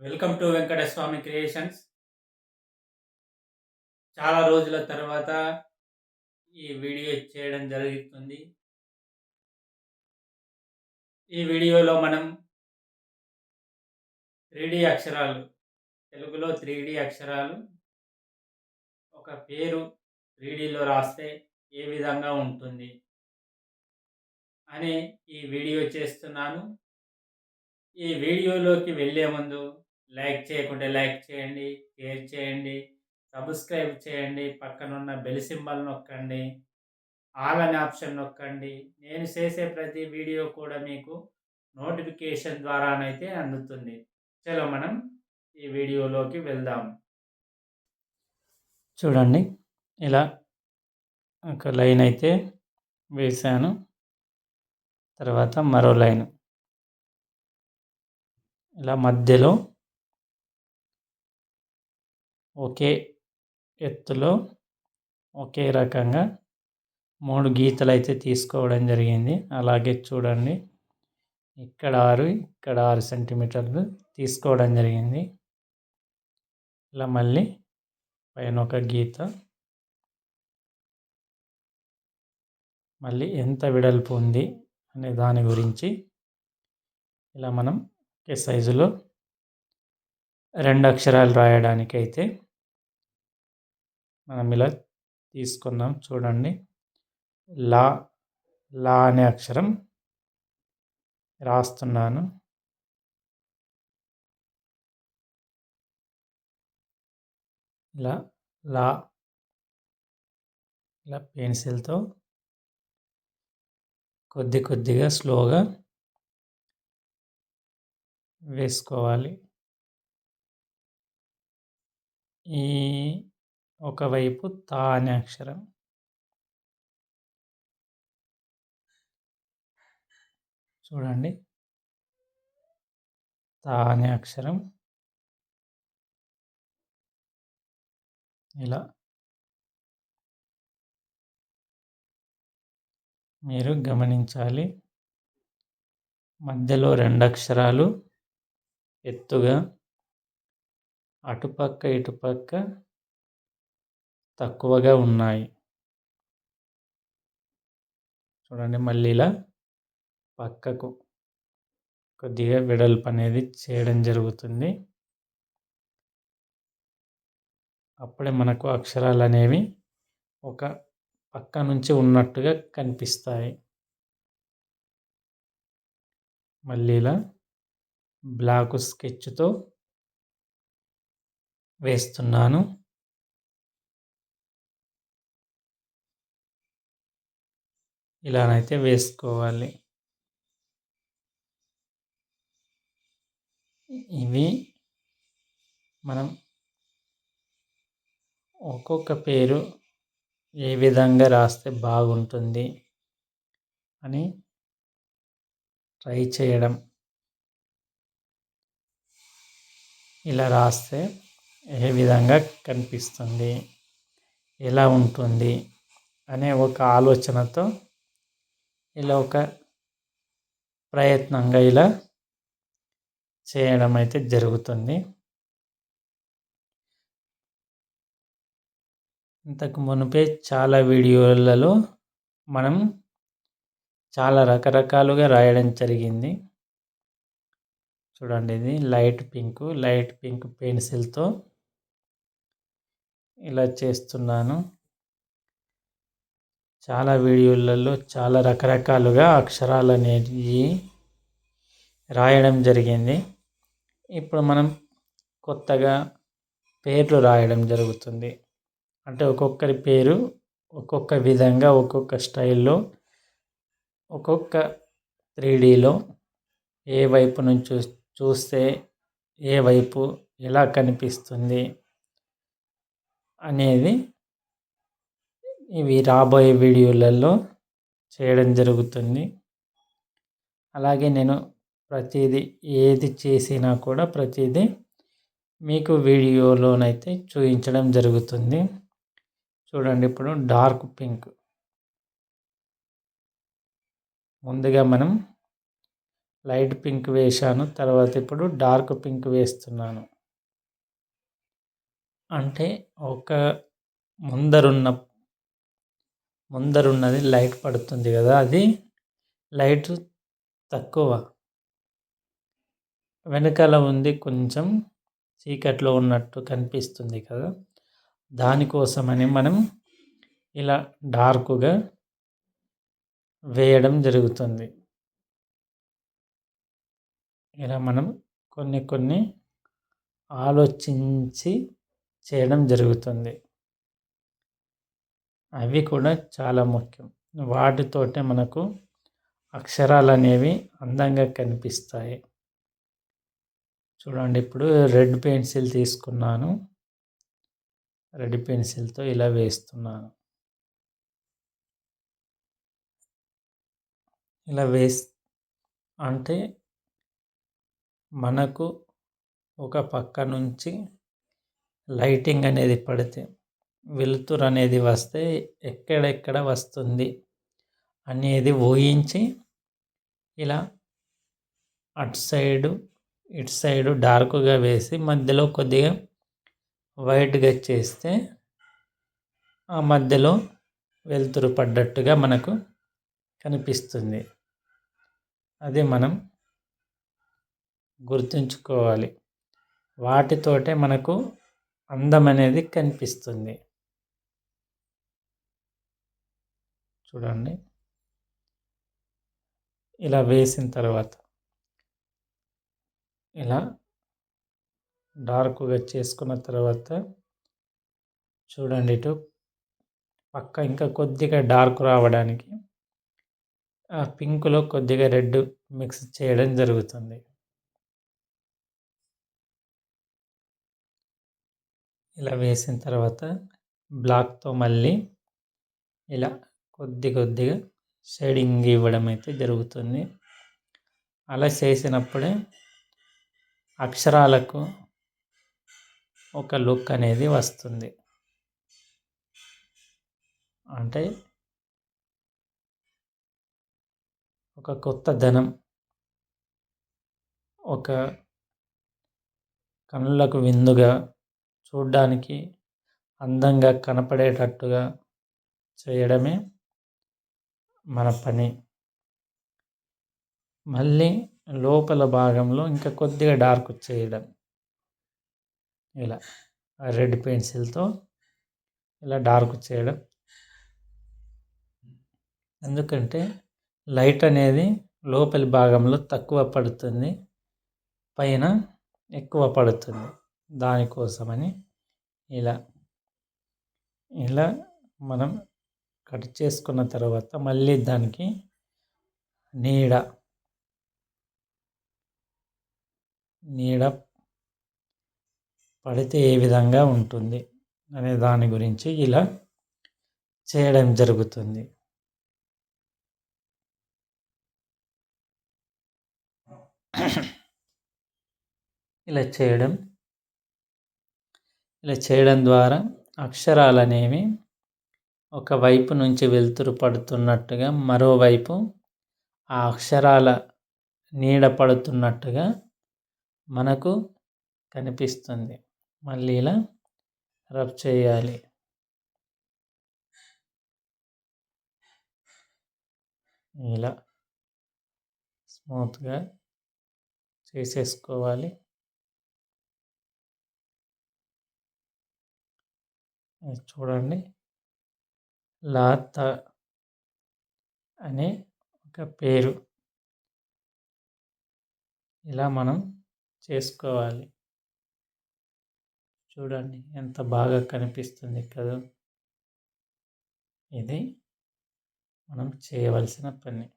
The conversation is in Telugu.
Welcome to Venkataswamy creations. చాలా రోజుల తర్వాత ఈ వీడియో చేయడం జరుగుతుంది. ఈ వీడియోలో మనం త్రీడీ అక్షరాలు తెలుగులో త్రీడీ అక్షరాలు ఒక పేరు త్రీడీలో రాస్తే ఏ విధంగా ఉంటుంది అని ఈ వీడియో చేస్తున్నాను. ఈ వీడియోలోకి వెళ్ళే ముందు లైక్ చేయకుంటే లైక్ చేయండి షేర్ చేయండి సబ్స్క్రైబ్ చేయండి పక్కనున్న బెల్ సింబల్ నొక్కండి ఆల్ అనే ఆప్షన్ నొక్కండి. నేను చేసే ప్రతి వీడియో కూడా మీకు నోటిఫికేషన్ ద్వారానైతే అందుతుంది. చలో మనం ఈ వీడియోలోకి వెళ్దాం. చూడండి ఇలా ఒక లైన్ అయితే వేసాను తర్వాత మరో లైన్. ఇలా మధ్యలో ఒకే ఎత్తులో ఒకే రకంగా మూడు గీతలు అయితే తీసుకోవడం జరిగింది. అలాగే చూడండి. ఇక్కడ ఆరు ఇక్కడ ఆరు సెంటీమీటర్లు తీసుకోవడం జరిగింది. ఇలా మళ్ళీ పైన ఒక గీత. మళ్ళీ ఎంత వెడల్పు ఉంది అనే దాని గురించి ఇలా మనం ఒకే సైజులో రెండు అక్షరాలు రాయడానికైతే మనం ఇలా తీసుకుందాం చూడండి. లా లా అనే అక్షరం రాస్తున్నాను. ఇలా లా ఇలా పెన్సిల్తో కొద్ది కొద్దిగా స్లోగా వేసుకోవాలి. ఈ ఒకవైపు తా అనే అక్షరం. చూడండి. తా అనే అక్షరం. ఇలా. మీరు గమనించాలి. మధ్యలో రెండు అక్షరాలు ఎత్తుగా. అటుపక్క ఇటుపక్క. తక్కువగా ఉన్నాయి. చూడండి మళ్ళీ ఇలా పక్కకు కొద్దిగా వెడల్పు అనేది చేయడం జరుగుతుంది. అప్పుడే మనకు అక్షరాలు అనేవి ఒక పక్క నుంచి ఉన్నట్టుగా కనిపిస్తాయి. మళ్ళీ ఇలా బ్లాక్ స్కెచ్తో వేస్తున్నాను. ఇలానైతే వేసుకోవాలి. ఇవి మనం ఒక్కొక్క పేరు ఏ విధంగా రాస్తే బాగుంటుంది అని ట్రై చేయడం. ఇలా రాస్తే ఏ విధంగా కనిపిస్తుంది? ఎలా ఉంటుంది? అనే ఒక ఆలోచనతో ఇలా ఒక ప్రయత్నంగా ఇలా చేయడం అయితే జరుగుతుంది. ఇంతకు మునిపే చాలా వీడియోలలో మనం చాలా రకరకాలుగా రాయడం జరిగింది. చూడండి ఇది లైట్ పింక్ లైట్ పింక్ పెన్సిల్తో ఇలా చేస్తున్నాను. చాలా వీడియోలలో చాలా రకరకాలుగా అక్షరాలు అనేవి రాయడం జరిగింది. ఇప్పుడు మనం కొత్తగా పేర్లు రాయడం జరుగుతుంది. అంటే ఒక్కొక్కరి పేరు ఒక్కొక్క విధంగా ఒక్కొక్క స్టైల్లో ఒక్కొక్క త్రీ డీలో ఏ వైపు నుంచి చూస్తే ఏ వైపు ఎలా కనిపిస్తుంది అనేది ఇవి రాబోయే వీడియోలలో చేయడం జరుగుతుంది. అలాగే నేను ప్రతిదీ ఏది చేసినా కూడా ప్రతిదీ మీకు వీడియోలోనైతే చూపించడం జరుగుతుంది. చూడండి ఇప్పుడు డార్క్ పింక్. ముందుగా మనం లైట్ పింక్ వేశాను తర్వాత ఇప్పుడు డార్క్ పింక్ వేస్తున్నాను. అంటే ఒక ముందరున్న ముందరున్నది లైట్ పడుతుంది కదా అది. లైట్ తక్కువ. వెనకాల ఉంది కొంచెం చీకట్లో ఉన్నట్టు కనిపిస్తుంది కదా. దానికోసమని మనం ఇలా డార్క్గా వేయడం జరుగుతుంది. ఇలా మనం కొన్ని కొన్ని ఆలోచించి చేయడం జరుగుతుంది. అవి కూడా చాలా ముఖ్యం. వాటితోటే మనకు అక్షరాలు అనేవి అందంగా కనిపిస్తాయి. చూడండి ఇప్పుడు రెడ్ పెన్సిల్ తీసుకున్నాను. రెడ్ పెన్సిల్తో ఇలా వేస్తున్నాను. ఇలా వేస్ అంటే మనకు ఒక పక్క నుంచి లైటింగ్ అనేది పడితే వెలుతురు అనేది వస్తే ఎక్కడెక్కడ వస్తుంది అనేది ఊహించి ఇలా అటు సైడు ఇటు సైడు డార్క్గా వేసి మధ్యలో కొద్దిగా వైట్గా చేస్తే ఆ మధ్యలో వెలుతురు పడ్డట్టుగా మనకు కనిపిస్తుంది. అది మనం గుర్తుంచుకోవాలి. వాటితోటే మనకు అందం అనేది కనిపిస్తుంది. చూడండి. ఇలా వేసిన తర్వాత ఇలా డార్క్గా చేసుకున్న తర్వాత చూడండి ఇటు పక్క ఇంకా కొద్దిగా డార్క్ రావడానికి ఆ పింక్లో కొద్దిగా రెడ్ మిక్స్ చేయడం జరుగుతుంది. ఇలా వేసిన తర్వాత బ్లాక్తో మళ్ళీ ఇలా కొద్ది కొద్దిగా షేడింగ్ ఇవ్వడం అయితే జరుగుతుంది. అలా చేసినప్పుడే అక్షరాలకు ఒక లుక్ అనేది వస్తుంది. అంటే ఒక కొత్త ధనం ఒక కళ్ళకు విందుగా చూడ్డానికి అందంగా కనపడేటట్టుగా చేయడమే మన పని. మళ్ళీ లోపల భాగంలో ఇంకా కొద్దిగా డార్క్ చేయడం ఇలా రెడ్ పెన్సిల్తో ఇలా డార్క్ చేయడం ఎందుకంటే లైట్ అనేది లోపలి భాగంలో తక్కువ పడుతుంది. పైన ఎక్కువ పడుతుంది. దానికోసమని ఇలా ఇలా మనం కట్ చేసుకున్న తర్వాత మళ్ళీ దానికి నీడ నీడ పడితే ఏ విధంగా ఉంటుంది అనే దాని గురించి ఇలా చేయడం జరుగుతుంది. ఇలా చేయడం ఇలా చేయడం ద్వారా అక్షరాలు అనేవి ఒకవైపు నుంచి వెలుతురు పడుతున్నట్టుగా మరోవైపు ఆ అక్షరాల నీడ పడుతున్నట్టుగా మనకు కనిపిస్తుంది. మళ్ళీ ఇలా రబ్ చేయాలి. ఇలా స్మూత్గా చేసేసుకోవాలి. చూడండి. లాత అనే ఒక పేరు. ఇలా మనం చేసుకోవాలి. చూడండి ఎంత బాగా కనిపిస్తుంది కదా. ఇది మనం చేయవలసిన పని.